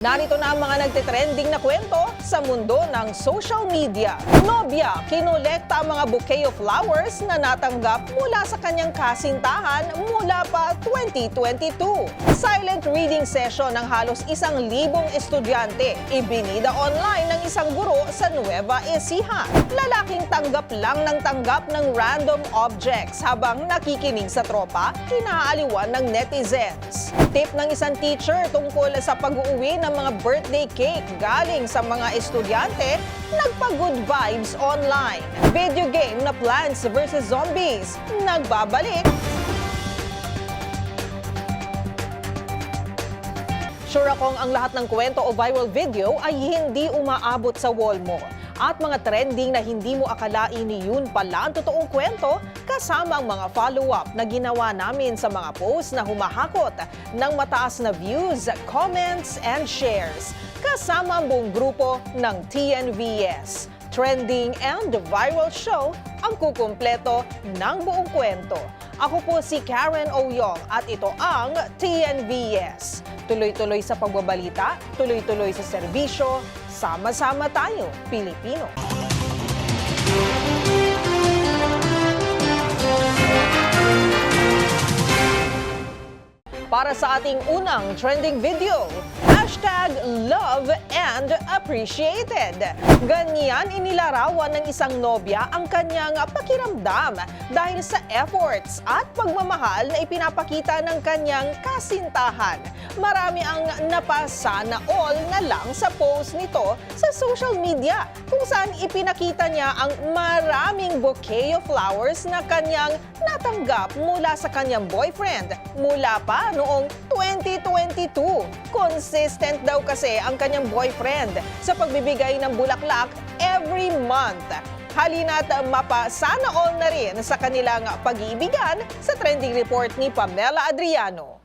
Narito na ang mga nagtitrending na kwento sa mundo ng social media. Nobya, kinolekta ang mga bouquet of flowers na natanggap mula sa kanyang kasintahan mula pa 2022. Silent reading session ng halos isang libong estudyante. Ibinida online ng isang guro sa Nueva Ecija. Lalaking tanggap lang ng tanggap ng random objects habang nakikinig sa tropa, kinaaliwan ng netizens. Tip ng isang teacher tungkol sa pag-uwi ng mga birthday cake galing sa mga estudyante, nagpa-good vibes online. Video game na Plants vs. Zombies, nagbabalik Sure akong ang lahat ng kwento o viral video ay hindi umaabot sa wall mo. At mga trending na hindi mo akalain ni yun pala ang totoong kwento kasama ang mga follow-up na ginawa namin sa mga posts na humahakot ng mataas na views, comments, and shares. Kasama ang buong grupo ng TNVS. Trending and Viral Show ang kukumpleto ng buong kwento. Ako po si Karen Oyong at ito ang TNVS. Tuloy-tuloy sa pagbabalita, tuloy-tuloy sa serbisyo, sama-sama tayo, Pilipino. Para sa ating unang trending video, hashtag love and appreciated. Ganyan inilarawan ng isang nobya ang kanyang pakiramdam dahil sa efforts at pagmamahal na ipinapakita ng kanyang kasintahan. Marami ang napasana all na lang sa post nito sa social media kung saan ipinakita niya ang maraming bouquet of flowers na kanyang natanggap mula sa kanyang boyfriend mula pa noong 2022. Consistent daw kasi ang kanyang boyfriend sa pagbibigay ng bulaklak every month. Halina't mapasana all na rin sa kanilang pag-iibigan sa trending report ni Pamela Adriano.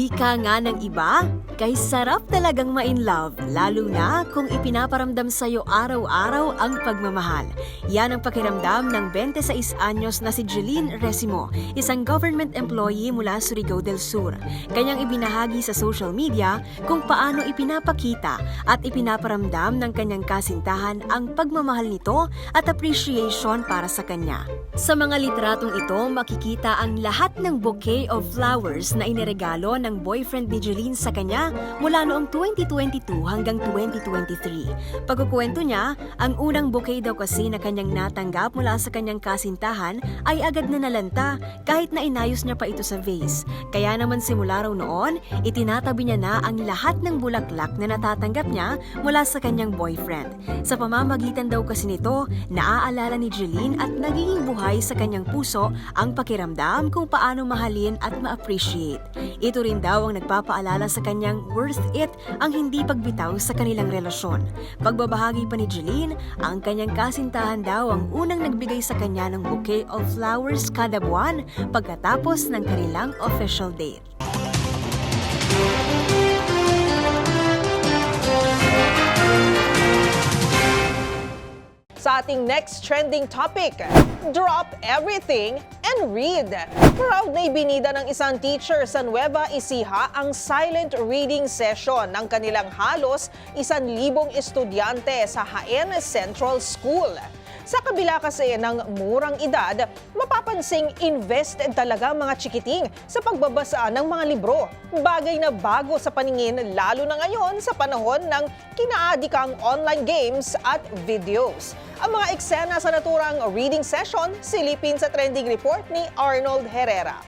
Ika nga ng iba, kay sarap talagang ma-in love, lalo na kung ipinaparamdam sa'yo araw-araw ang pagmamahal. Yan ang pakiramdam ng 26 anyos na si Jeline Resimo, isang government employee mula Surigao del Sur. Kanyang ibinahagi sa social media kung paano ipinapakita at ipinaparamdam ng kanyang kasintahan ang pagmamahal nito at appreciation para sa kanya. Sa mga litratong ito, makikita ang lahat ng bouquet of flowers na iniregalo ng boyfriend ni Jeline sa kanya mula noong 2022 hanggang 2023. Pagkukwento niya, ang unang bouquet daw kasi na kanyang natanggap mula sa kanyang kasintahan ay agad na nalanta kahit na inayos niya pa ito sa vase. Kaya naman simula raw noon, itinatabi niya na ang lahat ng bulaklak na natatanggap niya mula sa kanyang boyfriend. Sa pamamagitan daw kasi nito, naaalala ni Jeline at nagiging buhay sa kanyang puso ang pakiramdam kung paano mahalin at ma-appreciate. Ito rin daw ang nagpapaalala sa kanyang worth it ang hindi pagbitaw sa kanilang relasyon. Pagbabahagi pa ni Jeline, ang kanyang kasintahan daw ang unang nagbigay sa kanya ng bouquet of flowers kada buwan pagkatapos ng kanilang official date. Sa ating next trending topic, drop everything and read. Proud na ibinida ng isang teacher sa Nueva Ecija ang silent reading session ng kanilang halos isan libong estudyante sa Haen Central School. Sa kabila kasi ng murang edad, mapapansing invested talaga mga chikiting sa pagbabasa ng mga libro. Bagay na bago sa paningin lalo na ngayon sa panahon ng kinaadikang online games at videos. Ang mga eksena sa naturang reading session, silipin sa trending report ni Arnold Herrera.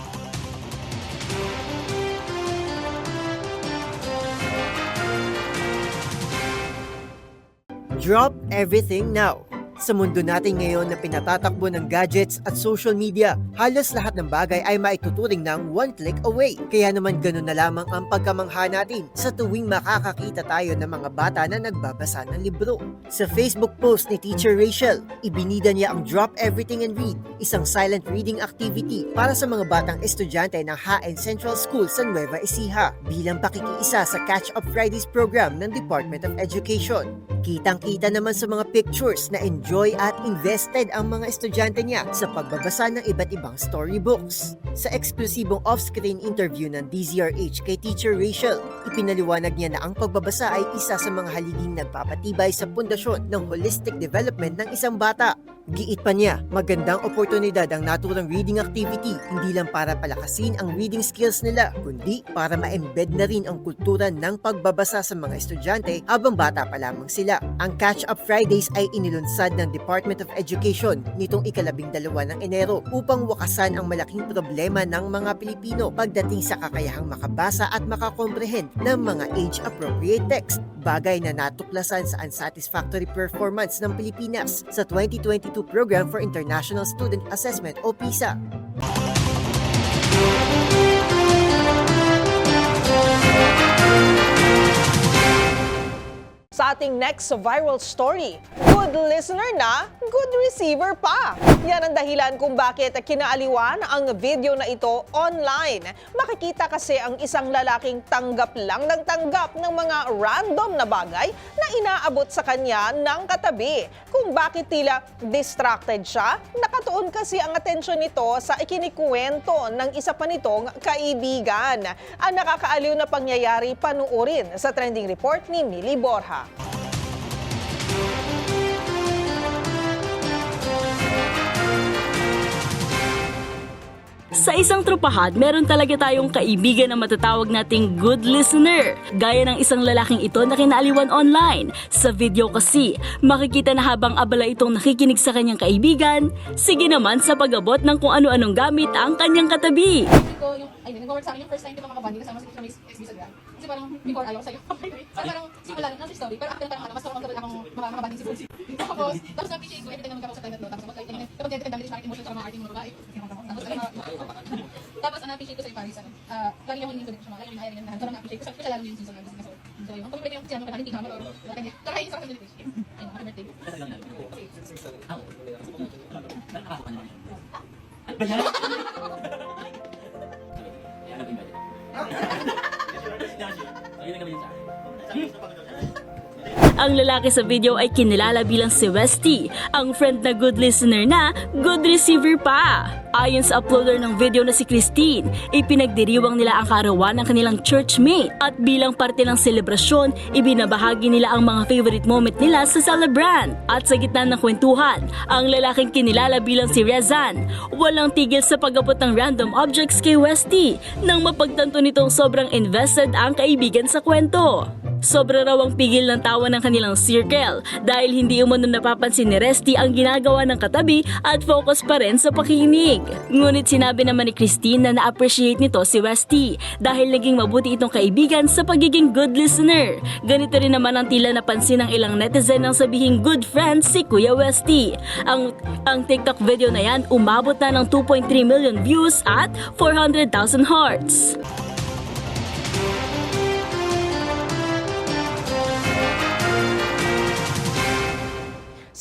Drop everything now. Sa mundo natin ngayon na pinatatakbo ng gadgets at social media, halos lahat ng bagay ay maituturing ng one click away. Kaya naman ganun na lamang ang pagkamangha natin sa tuwing makakakita tayo ng mga bata na nagbabasa ng libro. Sa Facebook post ni Teacher Rachel, ibinida niya ang Drop Everything and Read, isang silent reading activity para sa mga batang estudyante ng HN Central School sa Nueva Ecija bilang pakikiisa sa Catch Up Fridays program ng Department of Education. Kitang-kita naman sa mga pictures na enjoy at invested ang mga estudyante niya sa pagbabasa ng iba't ibang storybooks. Sa eksklusibong off-screen interview ng DZRH kay Teacher Rachel, ipinaliwanag niya na ang pagbabasa ay isa sa mga haliging nagpapatibay sa pundasyon ng holistic development ng isang bata. Giit pa niya, magandang oportunidad ang naturang reading activity hindi lang para palakasin ang reading skills nila, kundi para ma-embed na rin ang kultura ng pagbabasa sa mga estudyante habang bata pa lamang sila. Ang Catch Up Fridays ay inilunsad ng Department of Education nitong ikalabing dalawa ng Enero upang wakasan ang malaking problema ng mga Pilipino pagdating sa kakayahang makabasa at makakomprehend ng mga age-appropriate text, bagay na natuklasan sa unsatisfactory performance ng Pilipinas sa 2022 Program for International Student Assessment o PISA. Sa ating next viral story, good listener na, good receiver pa. Yan ang dahilan kung bakit kinaaliwan ang video na ito online. Makikita kasi ang isang lalaking tanggap lang ng tanggap ng mga random na bagay na inaabot sa kanya ng katabi. Kung bakit tila distracted siya, nakatuon kasi ang atensyon nito sa ikinikwento ng isa pa nitong kaibigan. Ang nakakaaliw na pangyayari panuorin sa trending report ni Millie Borja. Sa isang tropahan, meron talaga tayong kaibigan na matatawag nating good listener. Gaya ng isang lalaking ito na kinaaliwan online. Sa video kasi, makikita na habang abala itong nakikinig sa kanyang kaibigan, sige naman sa pag-abot ng kung ano-anong gamit ang kanyang katabi. ayun, nag-work sa akin yung first time ko makabandi kasama si Miss sa Kasi parang before ayaw sa'yo. so parang simula lang ng story. Pero after parang ano, mas comfortable akong mga makabandi si Bulsi. Tapos, tapos na-appreciate ko every time na magkakausap tayo tatlo. Tapos kapag tayo, kapag tayo tayo damage emotion sa mga arting mga babae. Tapos, ano, tapos na-appreciate ko sa Paris. Ano, ah, lagi yung sa mga kaya yung ayaw yung So, na-appreciate ko. Sabi ko siya lalo yung season. So, so yun. Kung pwede yung sinabi ko, hindi ka naman. Tsaka yung sa kanila. Ayun, happy birthday. Ang lalaki sa video ay kinilala bilang si Westy, ang friend na good listener na good receiver pa. Ayon sa uploader ng video na si Christine, ipinagdiriwang nila ang kaarawan ng kanilang churchmate at bilang parte ng selebrasyon, ibinabahagi nila ang mga favorite moment nila sa celebrant. At sa gitna ng kwentuhan, ang lalaking kinilala bilang si Rezan, walang tigil sa pag-abot ng random objects kay Westy nang mapagtanto nitong sobrang invested ang kaibigan sa kwento. Sobra raw ang pigil ng tawa ng kanilang circle dahil hindi umano napapansin ni Resty ang ginagawa ng katabi at focus pa rin sa pakinig. Ngunit sinabi naman ni Christine na na-appreciate nito si Westy dahil naging mabuti itong kaibigan sa pagiging good listener. Ganito rin naman ang tila napansin ng ilang netizen nang sabihing good friend si Kuya Westy. Ang, ang TikTok video na yan umabot na ng 2.3 million views at 400,000 hearts.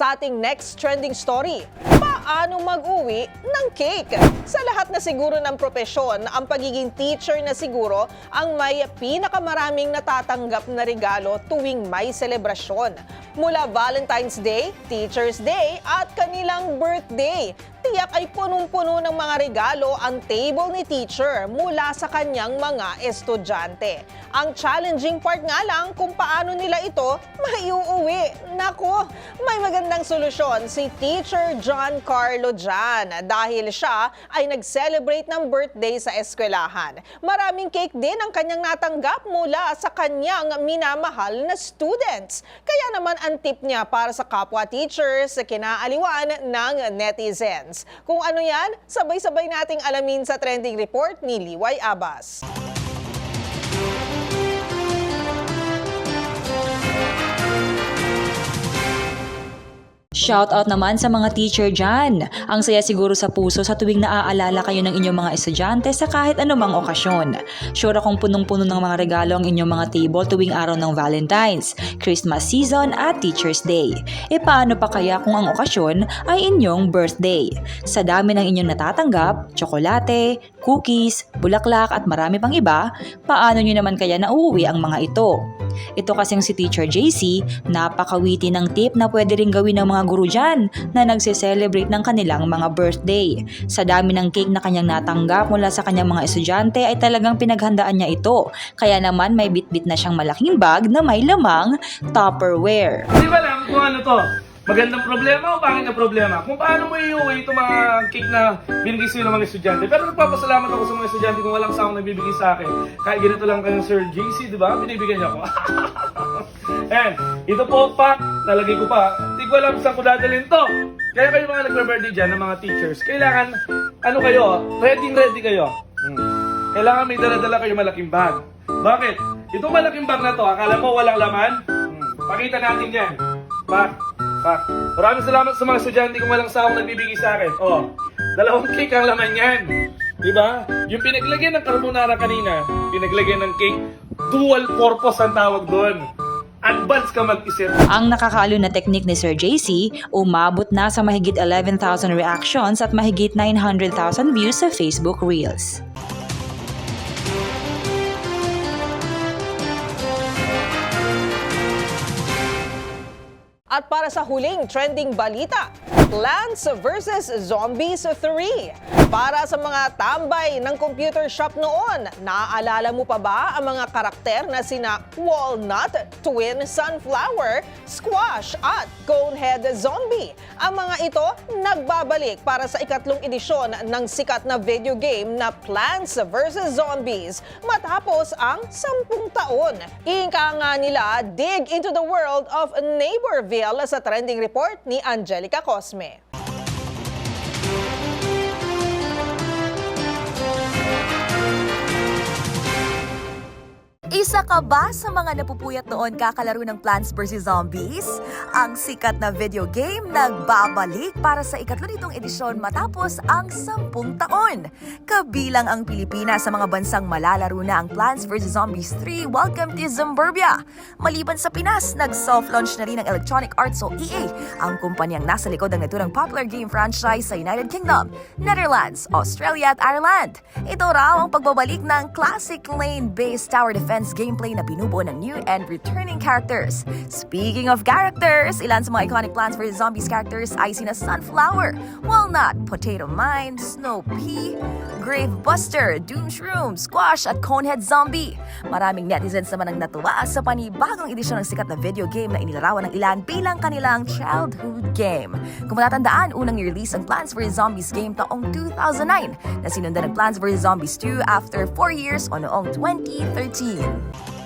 Sa ating next trending story, paano mag-uwi ng cake? Sa lahat na siguro ng propesyon, ang pagiging teacher na siguro ang may pinakamaraming natatanggap na regalo tuwing may selebrasyon. Mula Valentine's Day, Teacher's Day at kanilang birthday, tiyak ay punong-puno ng mga regalo ang table ni teacher mula sa kanyang mga estudyante. Ang challenging part nga lang kung paano nila ito maiuuwi. Nako, may magandang solusyon si Teacher John Carlo Jan dahil siya ay nag-celebrate ng birthday sa eskwelahan. Maraming cake din ang kanyang natanggap mula sa kanyang minamahal na students. Kaya naman ang tip niya para sa kapwa teachers sa kinaaliwan ng netizens. Kung ano yan, sabay-sabay nating alamin sa trending report ni Liway Abbas. Shout out naman sa mga teacher dyan. Ang saya siguro sa puso sa tuwing naaalala kayo ng inyong mga estudyante sa kahit anumang okasyon. Sure akong punong-puno ng mga regalo ang inyong mga table tuwing araw ng Valentine's, Christmas season at Teacher's Day. E paano pa kaya kung ang okasyon ay inyong birthday? Sa dami ng inyong natatanggap, tsokolate, cookies, bulaklak at marami pang iba, paano nyo naman kaya nauuwi ang mga ito? Ito kasing si Teacher JC, napakawiti ng tip na pwede rin gawin ng mga guru dyan na nagse-celebrate ng kanilang mga birthday. Sa dami ng cake na kanyang natanggap mula sa kanyang mga estudyante ay talagang pinaghandaan niya ito. Kaya naman may bitbit na siyang malaking bag na may lamang Tupperware. Hindi ba alam kung ano to? Magandang problema o pangit na problema? Kung paano mo iuwi itong mga cake na binigay sa'yo ng mga estudyante. Pero nagpapasalamat ako sa mga estudyante kung walang sawang nagbibigay sa akin. Kahit ganito lang kayo, Sir JC, di ba? Binibigyan niya ako. And, ito po pa, nalagay ko pa. Hindi ko alam saan ko dadalhin to. Kaya kayo mga nagbe-birthday dyan ng mga teachers, kailangan, ano kayo, ready ready kayo. Hmm. Kailangan may dala-dala kayo malaking bag. Bakit? Itong malaking bag na to, akala mo walang laman? Hmm. Pakita natin yan. Pak, pak. Maraming salamat sa mga estudyante kung walang sawang nagbibigay sa akin. Oh, dalawang cake ang laman yan. Diba? Yung pinaglagyan ng carbonara kanina, pinaglagyan ng cake, dual purpose ang tawag doon. Advance ka mag-isip. Ang nakakaalo na teknik ni Sir JC, umabot na sa mahigit 11,000 reactions at mahigit 900,000 views sa Facebook Reels. At para sa huling trending balita, Plants vs. Zombies 3. Para sa mga tambay ng computer shop noon, naaalala mo pa ba ang mga karakter na sina Walnut, Twin Sunflower, Squash at Conehead Zombie? Ang mga ito nagbabalik para sa ikatlong edisyon ng sikat na video game na Plants vs. Zombies matapos ang sampung taon. Ika nga nila, dig into the world of Neighborville sa trending report ni Angelica Cosme. Isa ka ba sa mga napupuyat noon kakalaro ng Plants vs. Zombies? Ang sikat na video game nagbabalik para sa ikatlo nitong edisyon matapos ang sampung taon. Kabilang ang Pilipinas sa mga bansang malalaro na ang Plants vs. Zombies 3 Welcome to Zimburbia. Maliban sa Pinas, nag-soft launch na rin ng Electronic Arts o EA, ang kumpanyang nasa likod ng naturang popular game franchise sa United Kingdom, Netherlands, Australia at Ireland. Ito raw ang pagbabalik ng classic lane-based tower defense gameplay na binubuo ng new and returning characters. Speaking of characters, ilan sa mga iconic Plants vs. Zombies characters ay sina Sunflower, Walnut, Potato Mine, Snow Pea, Grave Buster, Doom Shroom, Squash at Conehead Zombie. Maraming netizens naman ang natuwa sa panibagong edisyon ng sikat na video game na inilarawan ng ilan bilang kanilang childhood game. Kung matatandaan, unang release ang Plants vs. Zombies game taong 2009 na sinundan ng Plants vs. Zombies 2 after 4 years o noong 2013. Bye.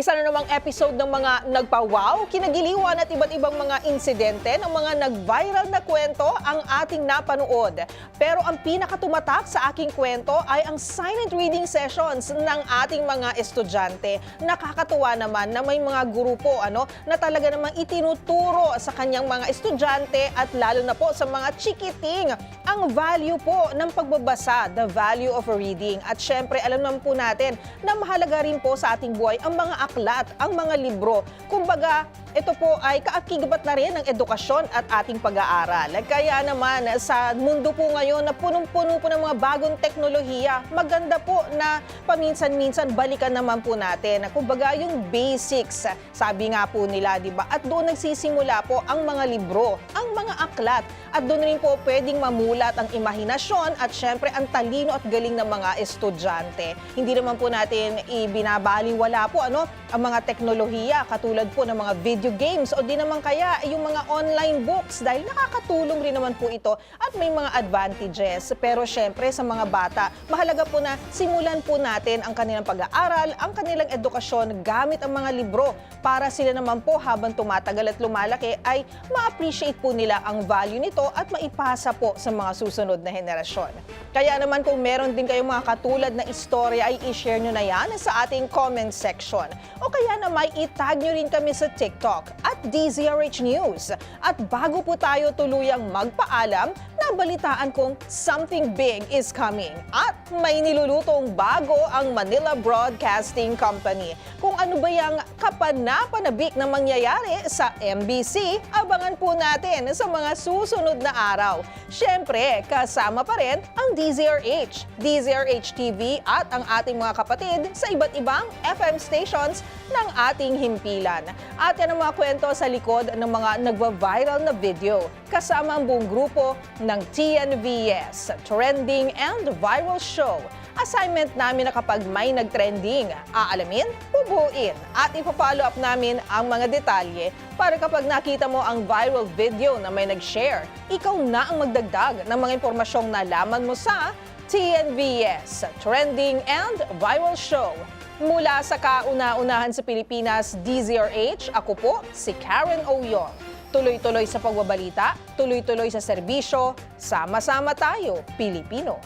Isa na namang episode ng mga nagpa-wow, kinagiliwan at iba't ibang mga insidente ng mga nag-viral na kwento ang ating napanood. Pero ang pinakatumatak sa aking kwento ay ang silent reading sessions ng ating mga estudyante. Nakakatuwa naman na may mga grupo ano, na talaga namang itinuturo sa kanyang mga estudyante at lalo na po sa mga chikiting ang value po ng pagbabasa, the value of reading. At syempre, alam naman po natin na mahalaga rin po sa ating buhay ang mga aklat, ang mga libro. Kumbaga, ito po ay kaakibat na rin ng edukasyon at ating pag-aaral. Kaya naman sa mundo po ngayon na punong-puno po ng mga bagong teknolohiya, maganda po na paminsan-minsan balikan naman po natin. Kumbaga yung basics, sabi nga po nila, di ba? At doon nagsisimula po ang mga libro, ang mga aklat. At doon rin po pwedeng mamulat ang imahinasyon at syempre ang talino at galing ng mga estudyante. Hindi naman po natin ibinabaliwala po ano ang mga teknolohiya katulad po ng mga video games o di naman kaya yung mga online books dahil nakakatulong rin naman po ito at may mga advantages. Pero syempre sa mga bata, mahalaga po na simulan po natin ang kanilang pag-aaral, ang kanilang edukasyon gamit ang mga libro para sila naman po habang tumatagal at lumalaki ay ma-appreciate po nila ang value nito at maipasa po sa mga susunod na henerasyon. Kaya naman kung meron din kayong mga katulad na istorya ay i-share nyo na yan sa ating comment section. O kaya naman itag nyo rin kami sa TikTok at DZRH News. At bago po tayo tuluyang magpaalam, nabalitaan kong something big is coming at may nilulutong bago ang Manila Broadcasting Company. Kung ano ba yung kapanapanabik na mangyayari sa MBC, abangan po natin sa mga susunod na araw. Siyempre, kasama pa rin ang DZRH, DZRH TV at ang ating mga kapatid sa iba't ibang FM stations ng ating himpilan. At yan ang mga kwento sa likod ng mga nagva-viral na video kasama ang buong grupo ng TNVS, Trending and Viral Show. Assignment namin na kapag may nagtrending, aalamin, bubuin at ipa-follow up namin ang mga detalye para kapag nakita mo ang viral video na may nag-share, ikaw na ang magdagdag ng mga impormasyong nalaman mo sa TNVS, Trending and Viral Show. Mula sa kauna-unahan sa Pilipinas, DZRH, ako po si Karen Oyong. Tuloy-tuloy sa pagbabalita, tuloy-tuloy sa serbisyo, sama-sama tayo, Pilipino.